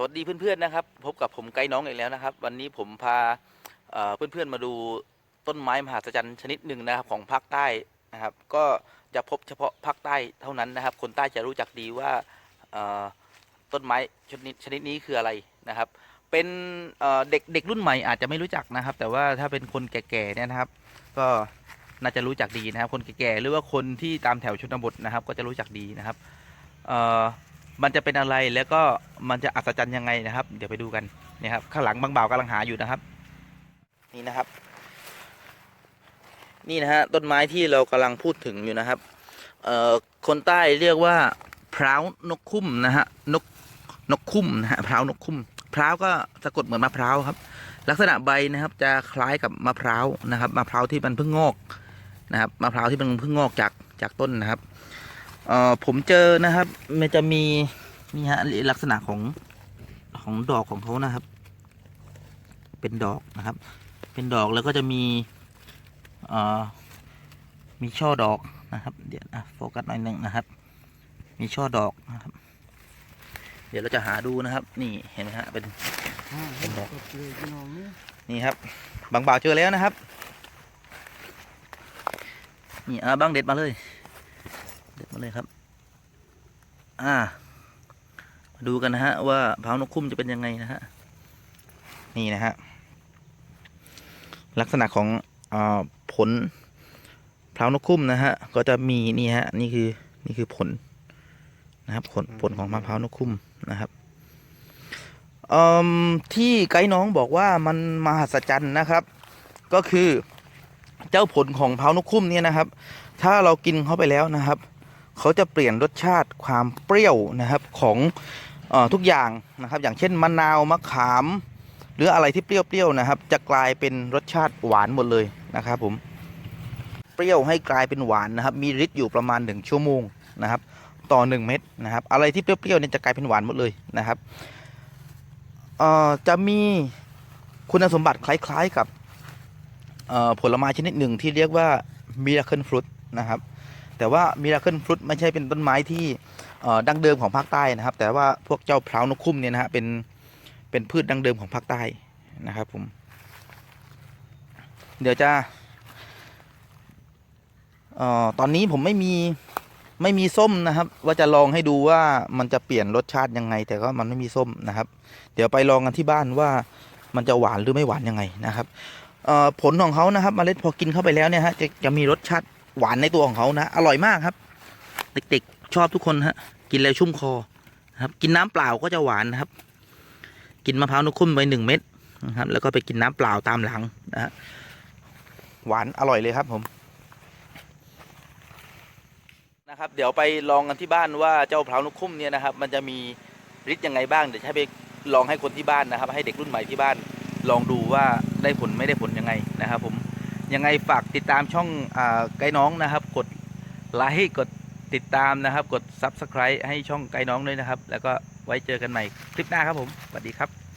สวัสดีเพื่อนๆนะครับ พบกับผมไกด์น้องอีกแล้วนะครับ วันนี้ผมพาเพื่อนๆมาดูต้นไม้มหัศจรรย์ชนิดหนึ่งนะครับของภาคใต้นะครับ ก็จะพบเฉพาะภาคใต้เท่านั้นนะครับ คนใต้จะรู้จักดีว่าต้นไม้ชนิดชนิดนี้คืออะไรนะครับ เป็นเอ่อเด็กเด็กรุ่นใหม่อาจจะไม่รู้จักนะครับ แต่ว่าถ้าเป็นคนแก่ๆเนี่ยนะครับ ก็น่าจะรู้จักดีนะครับ คนแก่ๆหรือว่าคนที่ตามแถวชนบทนะครับ ก็จะรู้จักดีนะครับเอ่อ มันจะเป็นอะไรแล้วก็มันจะอัศจรรย์ยังไงนะครับ เดี๋ยวไปดูกันนี่ครับข้างหลังบางบ่าวกำลังหาอยู่นะครับ นี่นะครับ นี่นะฮะต้นไม้ที่เรากำลังพูดถึงอยู่นะครับเอ่อคนใต้เรียกว่าพร้าวนกคุ้มนะฮะนกนกคุ้มนะฮะพร้าวนกคุ้มพร้าวก็สะกดเหมือนมะพร้าวครับ ลักษณะใบนะครับจะคล้ายกับมะพร้าวนะครับมะพร้าวที่มันเพิ่งงอกนะครับมะพร้าวที่มันเพิ่งงอกจากจากต้นนะครับ เอ่อผมเจอนะครับ มันจะมีนี่ฮะลักษณะของของดอกของเขานะครับ เป็นดอกนะครับ เป็นดอกแล้วก็จะมีเอ่อมีช่อดอกนะครับ เดี๋ยวนะโฟกัสหน่อยหนึ่งนะครับ มีช่อดอกนะครับ เดี๋ยวเราจะหาดูนะครับ นี่เห็นไหมฮะเป็นเป็นดอกนี่ครับ บางบ่าวเจอแล้วนะครับ นี่อ่าบางเด็ดมาเลย เด็ดมาเลยครับ อ่า มาดูกันนะฮะ ว่าเผานกคุ้มจะเป็นยังไงนะฮะ นี่นะฮะ ลักษณะของอผลเผานกคุ้มนะฮะ ก็จะมีนี่ฮะ นี่คือ นี่คือผลนะครับ ผลผลของมะพร้าวนกคุ้มนะครับอ่มที่ไกด์น้องบอกว่ามันมหัศจรรย์นะครับ ก็คือเจ้าผลของเผานกคุ้มเนี่ยนะครับ ถ้าเรากินเข้าไปแล้วนะครับ เขาจะเปลี่ยนรสชาติความเปรี้ยวนะครับของอทุกอย่างนะครับ อย่างเช่นมะนาวมะขาม หรืออะไรที่เปรี้ยวๆนะครับ จะกลายเป็นรสชาติหวานหมดเลยนะครับผมเปรี้ยวให้กลายเป็นหวานนะครับ มีฤทธิ์อยู่ประมาณหนึ่งชั่วโมงนะครับ ต่อหนึ่งเม็ดนะครับ อะไรที่เปรี้ยวๆเนี่ยจะกลายเป็นหวานหมดเลยนะครับจะมีคุณสมบัติคล้ายๆกับผลไม้ชนิดหนึ่งที่เรียกว่ามิราเคิลฟรุตนะครับ แต่ว่ามิราเคิลฟรุตไม่ใช่เป็นต้นไม้ที่ดั้งเดิมของภาคใต้นะครับ แต่ว่าพวกเจ้าพร้าวนกคุ้มเนี่ยนะฮะเป็นเป็นพืชดั้งเดิมของภาคใต้นะครับผม เดี๋ยวจะออตอนนี้ผมไม่มีไม่มีส้มนะครับ ว่าจะลองให้ดูว่ามันจะเปลี่ยนรสชาติยังไง แต่ก็มันไม่มีส้มนะครับ เดี๋ยวไปลองกันที่บ้านว่ามันจะหวานหรือไม่หวานยังไงนะครับผลของเขานะครับเมล็ดพอกินเข้าไปแล้วเนี่ยฮะจะจะมีรสชาติ หวานในตัวของเขานะ อร่อยมากครับ เด็กๆชอบทุกคนฮะ กินแล้วชุ่มคอนะครับ กินน้ำเปล่าก็จะหวานนะครับ กินมะพร้าวนกคุ้มไปหนึ่งเม็ดนะครับ แล้วก็ไปกินน้ำเปล่าตามหลังนะฮะหวานอร่อยเลยครับผมนะครับเดี๋ยวไปลองกันที่บ้านว่าเจ้ามะพร้าวนกคุ้มเนี่ยนะครับ มันจะมีฤทธิ์ยังไงบ้างเดี๋ยวจะให้ไปลองให้คนที่บ้านนะครับ ให้เด็กรุ่นใหม่ที่บ้านลองดูว่าได้ผลไม่ได้ผลยังไงนะครับผม ยังไงฝากติดตามช่องอไกด์น้องนะครับ กดไลค์กดติดตามนะครับ กด Subscribe ให้ช่องไกด์น้องด้วยนะครับ แล้วก็ไว้เจอกันใหม่คลิปหน้าครับผมสวัสดีครับ